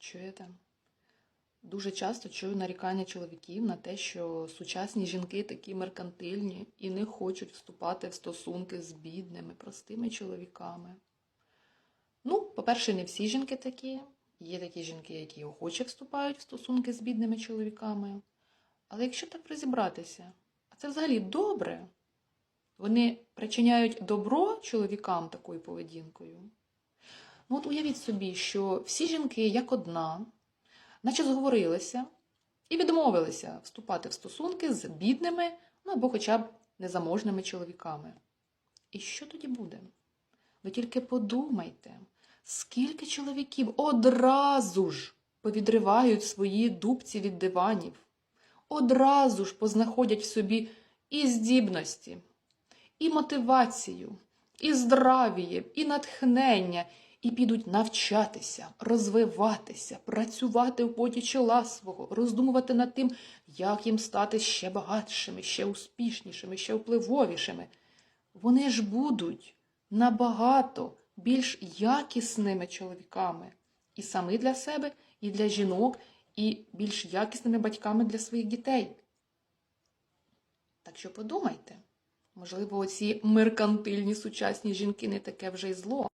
Чуєте? Дуже часто чую нарікання чоловіків на те, що сучасні жінки такі меркантильні і не хочуть вступати в стосунки з бідними, простими чоловіками. Ну, по-перше, не всі жінки такі. Є такі жінки, які охоче вступають в стосунки з бідними чоловіками. Але якщо так розібратися, а це взагалі добре. Вони причиняють добро чоловікам такою поведінкою. Ну, от уявіть собі, що всі жінки, як одна, наче зговорилися і відмовилися вступати в стосунки з бідними, ну або хоча б незаможними чоловіками. І що тоді буде? Ви тільки подумайте, скільки чоловіків одразу ж повідривають свої дубці від диванів, одразу ж познаходять в собі і здібності, і мотивацію, і здравіє, і натхнення, і підуть навчатися, розвиватися, працювати в поті чола свого, роздумувати над тим, як їм стати ще багатшими, ще успішнішими, ще впливовішими. Вони ж будуть набагато більш якісними чоловіками і самі для себе, і для жінок, і більш якісними батьками для своїх дітей. Так що подумайте, можливо, оці меркантильні сучасні жінки не таке вже й зло.